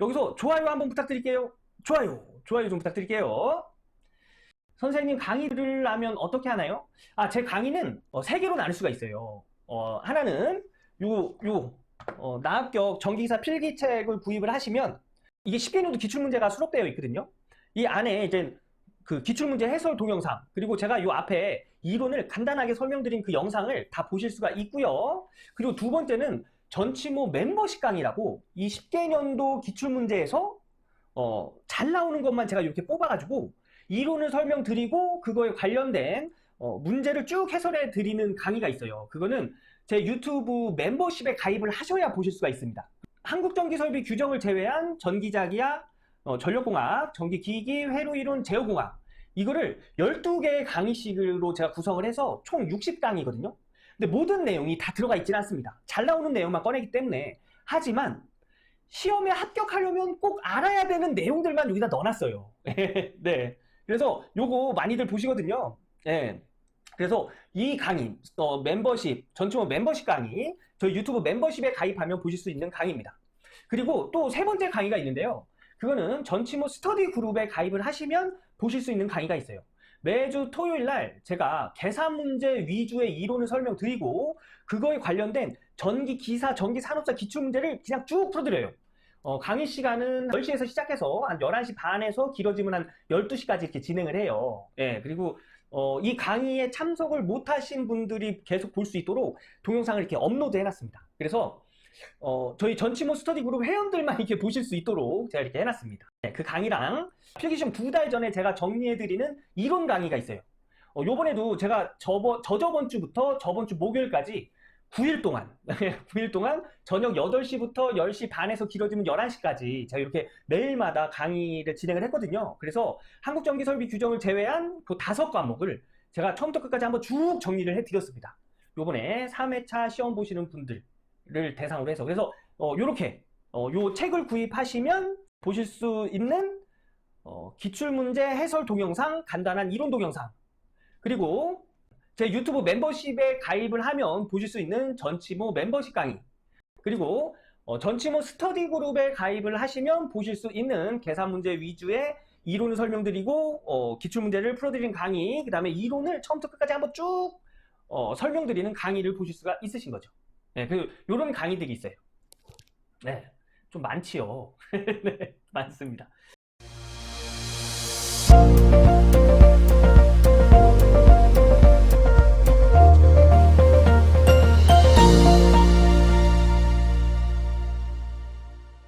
여기서 좋아요 한번 부탁드릴게요. 좋아요, 좋아요 좀 부탁드릴게요. 선생님 강의를 하면 어떻게 하나요? 아, 제 강의는 어, 세 개로 나눌 수가 있어요. 어, 하나는 요, 요, 어, 나합격 전기기사 필기책을 구입을 하시면 이게 10개년도 기출문제가 수록되어 있거든요. 이 안에 이제 그 기출문제 해설 동영상 그리고 제가 요 앞에 이론을 간단하게 설명드린 그 영상을 다 보실 수가 있고요. 그리고 두 번째는 전치모 멤버십 강의라고 이 10개년도 기출문제에서 어, 잘 나오는 것만 제가 이렇게 뽑아가지고 이론을 설명드리고 그거에 관련된 어, 문제를 쭉 해설해 드리는 강의가 있어요. 그거는 제 유튜브 멤버십에 가입을 하셔야 보실 수가 있습니다. 한국전기설비 규정을 제외한 전기자기야, 어, 전력공학, 전기기기, 회로이론, 제어공학 이거를 12개의 강의식으로 제가 구성을 해서 총 60강이거든요. 근데 모든 내용이 다 들어가 있지는 않습니다. 잘 나오는 내용만 꺼내기 때문에 하지만 시험에 합격하려면 꼭 알아야 되는 내용들만 여기다 넣어놨어요. 네. 그래서 요거 많이들 보시거든요. 네. 그래서 이 강의, 어, 멤버십, 전체모 멤버십 강의, 저희 유튜브 멤버십에 가입하면 보실 수 있는 강의입니다. 그리고 또 세 번째 강의가 있는데요. 그거는 전치모 스터디 그룹에 가입을 하시면 보실 수 있는 강의가 있어요. 매주 토요일 날 제가 계산 문제 위주의 이론을 설명드리고 그거에 관련된 전기 기사, 전기 산업사 기출 문제를 그냥 쭉 풀어드려요. 어, 강의 시간은 10시에서 시작해서 한 11시 반에서 길어지면 한 12시까지 이렇게 진행을 해요. 예, 그리고 어, 이 강의에 참석을 못하신 분들이 계속 볼 수 있도록 동영상을 이렇게 업로드 해놨습니다. 그래서 어, 저희 전치모 스터디 그룹 회원들만 이렇게 보실 수 있도록 제가 이렇게 해놨습니다. 네, 그 강의랑 필기시험 두 달 전에 제가 정리해드리는 이론 강의가 있어요. 어, 요번에도 제가 저번, 저저번 주부터 저번 주 목요일까지 9일 동안, 9일 동안 저녁 8시부터 10시 반에서 길어지면 11시까지 제가 이렇게 매일마다 강의를 진행을 했거든요. 그래서 한국전기설비 규정을 제외한 그 다섯 과목을 제가 처음부터 끝까지 한번 쭉 정리를 해드렸습니다. 요번에 3회차 시험 보시는 분들, 를 대상으로 해서. 그래서 어, 요렇게 어, 요 책을 구입하시면 보실 수 있는 어, 기출문제 해설 동영상, 간단한 이론 동영상. 그리고 제 유튜브 멤버십에 가입을 하면 보실 수 있는 전치모 멤버십 강의. 그리고 어, 전치모 스터디 그룹에 가입을 하시면 보실 수 있는 계산 문제 위주의 이론을 설명드리고 어, 기출문제를 풀어드리는 강의 그 다음에 이론을 처음부터 끝까지 한번 쭉 어, 설명드리는 강의를 보실 수가 있으신 거죠. 네, 그, 요런 강의들이 있어요. 네, 좀 많지요. 네, 많습니다.